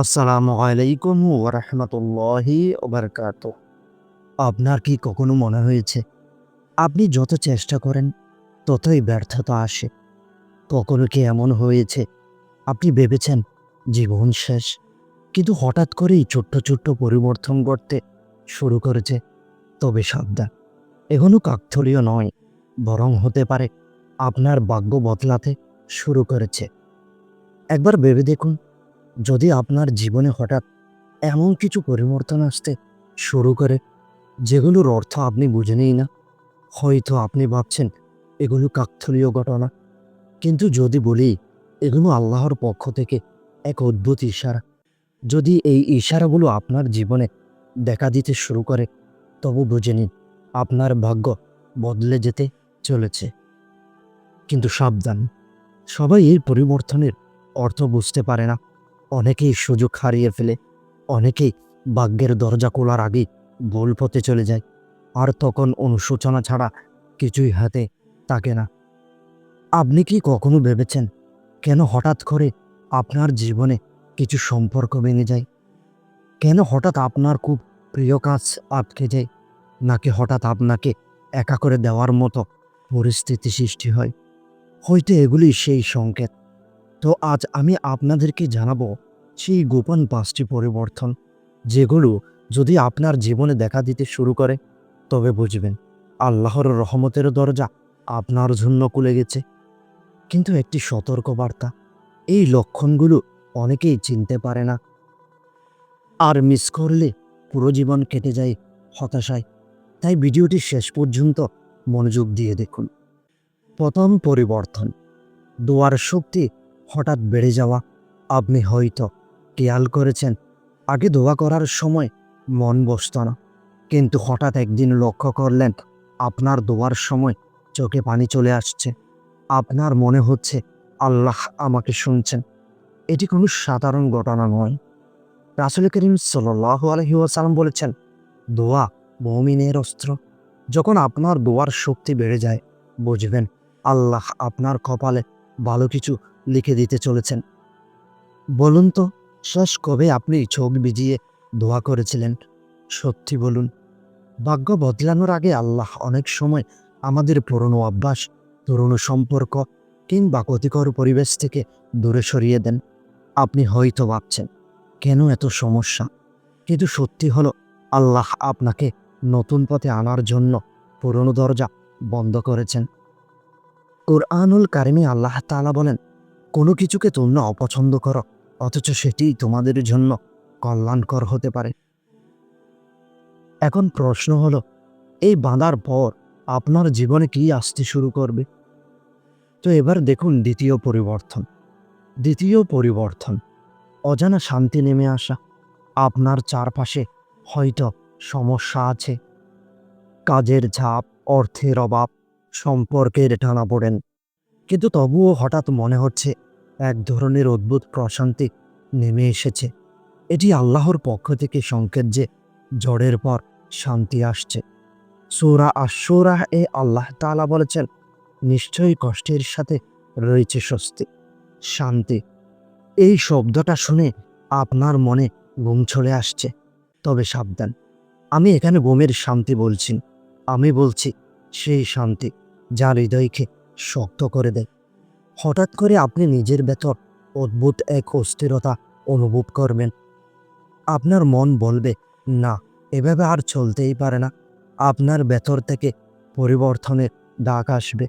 আসসালামু আলাইকুম ওরহমতুল্লাহি ওবরকাত আপনার কি কখনো মনে হয়েছে, আপনি যত চেষ্টা করেন, ততই ব্যর্থতা আসে? কখনো কি এমন হয়েছে, আপনি ভেবেছেন জীবন শেষ, কিন্তু হঠাৎ করেই ছোট্ট ছোট্ট পরিবর্তন করতে শুরু করেছে? তবে সাবধান, এখনও কাকথলীয় নয়, বরং হতে পারে আপনার ভাগ্য বদলাতে শুরু করেছে। একবার ভেবে দেখুন যদি আপনার জীবনে হঠাৎ এমন কিছু পরিবর্তন আসতে শুরু করে, যেগুলোর অর্থ আপনি বুঝেনই না, হয়তো আপনি ভাবছেন এগুলো কাকথলীয় ঘটনা। কিন্তু যদি বলি, এগুলো আল্লাহর পক্ষ থেকে এক অদ্ভুত ইশারা। যদি এই ইশারাগুলো আপনার জীবনে দেখা দিতে শুরু করে, তবু বুঝে নিন, আপনার ভাগ্য বদলে যেতে চলেছে। কিন্তু সাবধান, সবাই এই পরিবর্তনের অর্থ বুঝতে পারে না। অনেকেই সুযোগ হারিয়ে ফেলে, অনেকেই ভাগ্যের দরজা খোলার আগে ভুল পথে চলে যায়, আর তখন অনুশোচনা ছাড়া কিছুই হাতে থাকে না। আপনি কি কখনো ভেবেছেন, কেন হঠাৎ করে আপনার জীবনে কিছু সম্পর্ক ভেঙে যায়? কেন হঠাৎ আপনার খুব প্রিয় কাজ আটকে যায়, নাকি হঠাৎ আপনাকে একা করে দেওয়ার মতো পরিস্থিতি সৃষ্টি হয়? হয়তো এগুলি সেই সংকেত। তো আজ আমি আপনাদেরকে জানাব সেই গোপন পাঁচটি পরিবর্তন, যেগুলো যদি আপনার জীবনে দেখা দিতে শুরু করে, তবে বুঝবেন আল্লাহর রহমতের দরজা আপনার জন্য খুলে গেছে। কিন্তু একটি সতর্ক বার্তা এই লক্ষণগুলো অনেকেই চিনতে পারে না। আর মিস করলে পুরো জীবন কেটে যায় হতাশায়। তাই ভিডিওটি শেষ পর্যন্ত মনোযোগ দিয়ে দেখুন। প্রথম পরিবর্তন, দোয়ার শক্তি হঠাৎ বেড়ে যাওয়া। আপনি হয়তো খেয়াল করেছেন, আগে দোয়া করার সময় মন বসত না। কিন্তু হঠাৎ একদিন লক্ষ্য করলেন, আপনার দোয়ার সময় চোখে পানি চলে আসছে। আপনার মনে হচ্ছে আল্লাহ আমাকে শুনছেন। এটি কোনো সাধারণ ঘটনা নয়। রাসুল করিম সাল্লাহ আলহিউসালাম বলেছেন, দোয়া মমিনের অস্ত্র। যখন আপনার দোয়ার শক্তি বেড়ে যায়, বুঝবেন আল্লাহ আপনার কপালে ভালো কিছু লিখে দিতে চলেছেন। বলুন তো, শেষ কবে আপনি চোখ ভিজিয়ে দোয়া করেছিলেন? সত্যি বলুন, ভাগ্য বদলানোর আগে আল্লাহ অনেক সময় আমাদের পুরনো অভ্যাস, পুরনো সম্পর্ক কিংবা ক্ষতিকর পরিবেশ থেকে দূরে সরিয়ে দেন। আপনি হয়তো ভাবছেন, কেন এত সমস্যা? কিন্তু সত্যি হলো, আল্লাহ আপনাকে নতুন পথে আনার জন্য পুরনো দরজা বন্ধ করেছেন। কোরআনুল কারিমে আল্লাহ তালা বলেন কোনো কিছুকে তোমরা অপছন্দ করো, অথচ সেটি তোমাদের জন্য কল্যাণকর হতে পারে। এখন প্রশ্ন হলো, এই বাঁধার পর আপনার জীবনে কি আসতে শুরু করবে? তো এবার দেখুন দ্বিতীয় পরিবর্তন। দ্বিতীয় পরিবর্তন, অজানা শান্তি নেমে আসা। আপনার চারপাশে হয়তো সমস্যা আছে। কাজের ঝাপ অর্থের অভাব, সম্পর্কের টানা পড়েন কিন্তু তবুও হঠাৎ মনে হচ্ছে এক ধরনের অদ্ভুত প্রশান্তি নেমে এসেছে। এটি আল্লাহর পক্ষ থেকে সংকেত যে ঝড়ের পর শান্তি আসছে। সৌরা আশোরাহ এ আল্লাহ তাআলা বলেছেন, নিশ্চয়ই কষ্টের সাথে রয়েছে স্বস্তি, শান্তি। এই শব্দটা শুনে আপনার মনে ঘুম চলে আসছে। তবে সাবধান, আমি এখানে ঘুমের শান্তি বলছি আমি বলছি সেই শান্তি যা হৃদয়কে শক্ত করে দেয়। হঠাৎ করে আপনি নিজের ভেতর অদ্ভুত এক অস্থিরতা অনুভব করবেন। আপনার মন বলবে, না, এভাবে আর চলতেই পারে না। আপনার ভেতর থেকে পরিবর্তনের ডাক আসবে।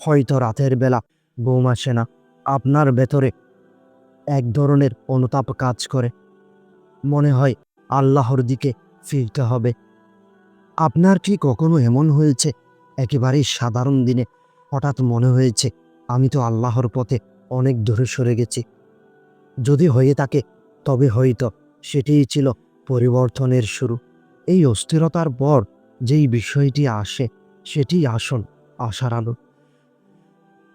হয়তো রাতের বেলা ঘুম আসে না। আপনার ভেতরে এক ধরনের অনুতাপ কাজ করে। মনে হয় আল্লাহর দিকে ফিরতে হবে। আপনার কি কখনো এমন হয়েছে? একেবারেই সাধারণ দিনে হঠাৎ মনে হয়েছে আমি তো আল্লাহর পথে অনেক দূরে সরে গেছি। যদি হয়ে থাকে, তবে হয়তো সেটিই ছিল পরিবর্তনের শুরু। এই অস্থিরতার পর যেই বিষয়টি আসে, সেটি আসল আশার আলো।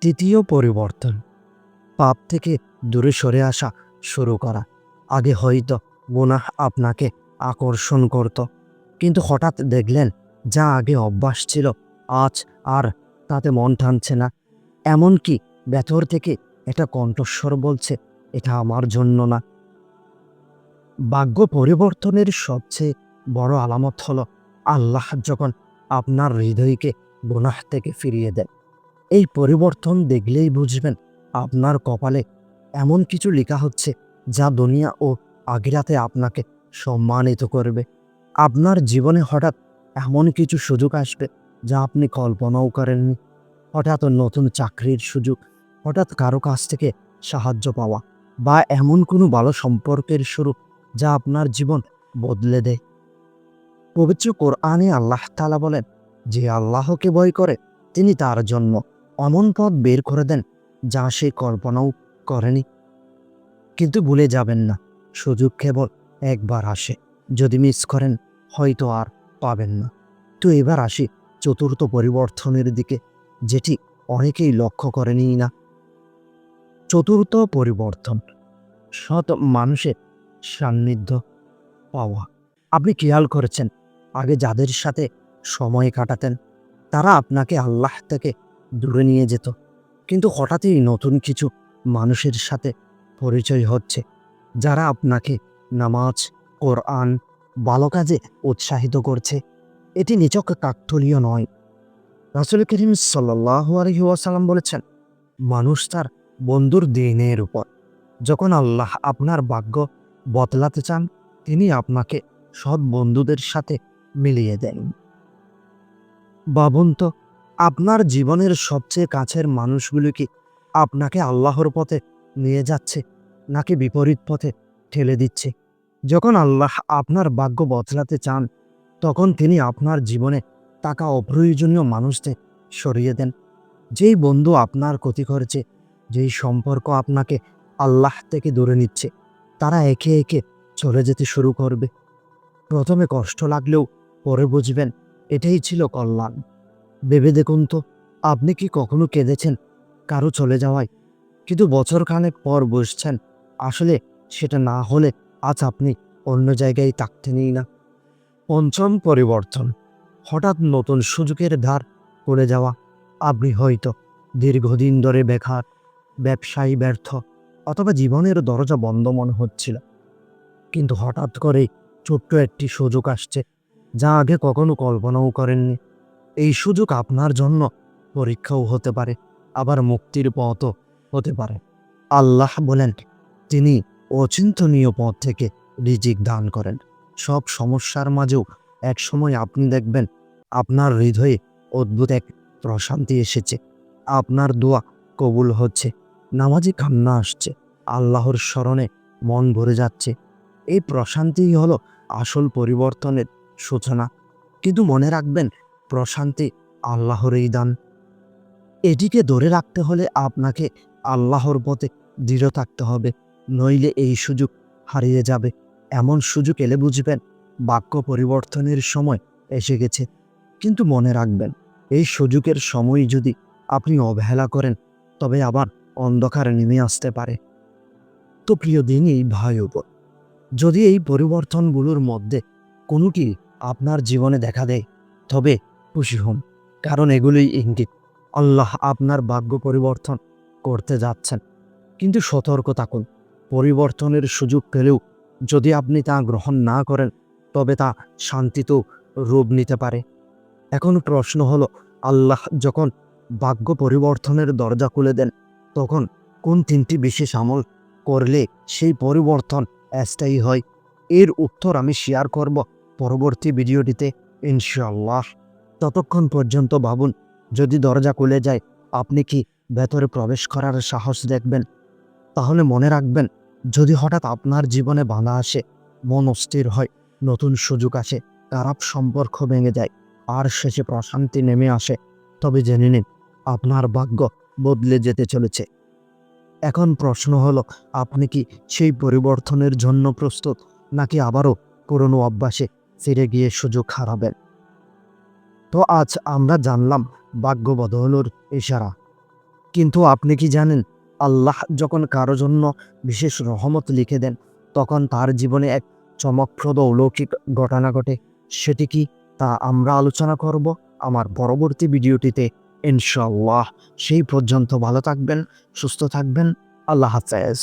তৃতীয় পরিবর্তন, পাপ থেকে দূরে সরে আসা শুরু করা। আগে হয়তো গুনাহ আপনাকে আকর্ষণ করত, কিন্তু হঠাৎ দেখলেন, যা আগে অভ্যাস ছিল, আজ আর তাতে মন টানছে না। এমনকি ভেতর থেকে এটা কণ্ঠস্বর বলছে, এটা আমার জন্য না। ভাগ্য পরিবর্তনের সবচেয়ে বড় আলামত হল আল্লাহ যখন আপনার হৃদয়কে গুনাহ থেকে ফিরিয়ে দেন। এই পরিবর্তন দেখলেই বুঝবেন আপনার কপালে এমন কিছু লেখা হচ্ছে যা দুনিয়া ও আখিরাতে আপনাকে সম্মানিত করবে। আপনার জীবনে হঠাৎ এমন কিছু সুযোগ আসবে যা আপনি কল্পনাও করেননি। হঠাৎ নতুন চাকরির সুযোগ, হঠাৎ কারও কাছ থেকে সাহায্য পাওয়া বা এমন কোনো ভালো সম্পর্কের শুরু যা আপনার জীবন বদলে দেয়। পবিত্র কোরআনে আল্লাহ তালা বলেন, যে আল্লাহকে ভয় করে, তিনি তার জন্য অমন পথ বের করে দেন যা সে কল্পনাও করেনি। কিন্তু ভুলে যাবেন না, সুযোগ কেবল একবার আসে, যদি মিস করেন, হয়তো আর পাবেন না। তো এবার আসি চতুর্থ পরিবর্তনের দিকে। যেটি অনেকেই লক্ষ্য করেনি না। চতুর্থ পরিবর্তন, সৎ মানুষের সান্নিধ্য পাওয়া। আপনি খেয়াল করেছেন, আগে যাদের সাথে সময় কাটাতেন, তারা আপনাকে আল্লাহ থেকে দূরে নিয়ে যেত। কিন্তু হঠাৎই নতুন কিছু মানুষের সাথে পরিচয় হচ্ছে, যারা আপনাকে নামাজ, কোরআন, ভালো কাজে উৎসাহিত করছে। এটি নিচক কাকতলীয় নয়। রাসুল করিম সাল্লাহ আলহিউসালাম বলেছেন, মানুষ তার বন্ধুর দিনের উপর। যখন আল্লাহ আপনার ভাগ্য বদলাতে চান, তিনি আপনাকে সৎ বন্ধুদের সাথে মিলিয়ে দেন। ভাবুন তো, আপনার জীবনের সবচেয়ে কাছের মানুষগুলো কি আপনাকে আল্লাহর পথে নিয়ে যাচ্ছে, নাকি বিপরীত পথে ঠেলে দিচ্ছে? যখন আল্লাহ আপনার ভাগ্য বদলাতে চান, তখন তিনি আপনার জীবনে টাকা অপ্রয়োজনীয় মানুষদের সরিয়ে দেন। যেই বন্ধু আপনার ক্ষতি করেছে, যেই সম্পর্ক আপনাকে আল্লাহ থেকে দূরে নিচ্ছে, তারা একে একে চলে যেতে শুরু করবে। প্রথমে কষ্ট লাগলেও পরে বুঝবেন, এটাই ছিল কল্যাণ। ভেবে দেখুন তো, আপনি কি কখনো কেঁদেছেন কারও চলে যাওয়ায়? কিন্তু বছরখানেক পর বসছেন আসলে সেটা না হলে আজ আপনি অন্য জায়গায় থাকতেনই না। পঞ্চম পরিবর্তন। হঠাৎ নতুন সুযোগের ধার করে যাওয়া আপনি হয়তো দীর্ঘদিন ধরে বেকার, ব্যবসায়ী ব্যর্থ অথবা জীবনের দরজা বন্ধ মনে হচ্ছিল। কিন্তু হঠাৎ করে ছোট্ট একটি সুযোগ আসছে, যা আগে কখনো কল্পনাও করেননি। এই সুযোগ আপনার জন্য পরীক্ষাও হতে পারে, আবার মুক্তির পথও হতে পারে। আল্লাহ বলেন, তিনি অচিন্তনীয় পথ থেকে রিজিক দান করেন। সব সমস্যার মাঝেও এক সময় আপনি দেখবেন আপনার হৃদয়ে অদ্ভুত এক প্রশান্তি এসেছে। আপনার দোয়া কবুল হচ্ছে, নামাজে কান্না আসছে, আল্লাহর স্মরণে মন ভরে যাচ্ছে। এই প্রশান্তিই হলো আসল পরিবর্তনের সূচনা। কিন্তু মনে রাখবেন, প্রশান্তি আল্লাহর এই দান। এটিকে ধরে রাখতে হলে আপনাকে আল্লাহর পথে দৃঢ় থাকতে হবে, নইলে এই সুযোগ হারিয়ে যাবে। এমন সুযোগ এলে বুঝবেন বাক্য পরিবর্তনের সময় এসে গেছে। কিন্তু মনে রাখবেন, এই সুযোগের সময় যদি আপনি অবহেলা করেন, তবে আবার অন্ধকার নেমে আসতে পারে। তো প্রিয় দিনই ভাই উপর যদি এই পরিবর্তনগুলোর মধ্যে কোনোটি আপনার জীবনে দেখা দেয়, তবে খুশি হন, কারণ এগুলোই ইঙ্গিত, আল্লাহ আপনার ভাগ্য পরিবর্তন করতে যাচ্ছেন। কিন্তু সতর্ক থাকুন, পরিবর্তনের সুযোগ পেলেও যদি আপনি তা গ্রহণ না করেন তবে তা শান্তিতেও রূপ নিতে পারে। এখন প্রশ্ন হলো, আল্লাহ যখন ভাগ্য পরিবর্তনের দরজা খুলে দেন, তখন কোন তিনটি বিশেষ আমল করলে সেই পরিবর্তন স্থায়ী হয়? এর উত্তর আমি শেয়ার করব পরবর্তী ভিডিওটিতে ইনশাল্লাহ ততক্ষণ পর্যন্ত ভাবুন, যদি দরজা খুলে যায়, আপনি কি ভেতরে প্রবেশ করার সাহস দেখবেন? তাহলে মনে রাখবেন, যদি হঠাৎ আপনার জীবনে বাধা আসে, মন অস্থির হয়। নতুন সুযোগ আসে খারাপ সম্পর্ক ভেঙে যায়, আর শেষে প্রশান্তি নেমে আসে। তবে জেনে নিন, আপনার ভাগ্য বদলে যেতে চলেছে। এখন প্রশ্ন হলো, আপনি কি সেই পরিবর্তনের জন্য প্রস্তুত, নাকি আবারও পুরনো অভ্যাসে ফিরে গিয়ে সুযোগ হারাবেন? তো আজ আমরা জানলাম, ভাগ্য বদলের ইশারা। কিন্তু আপনি কি জানেন, আল্লাহ যখন কারও জন্য বিশেষ রহমত লিখে দেন, তখন তার জীবনে এক চমকপ্রদ অলৌকিক ঘটনা ঘটে, সেটি কি তা আমরা আলোচনা করব আমার পরবর্তী ভিডিওটিতে। ইনশাল্লাহ সেই পর্যন্ত ভালো থাকবেন, সুস্থ থাকবেন, আল্লাহ হাফেজ।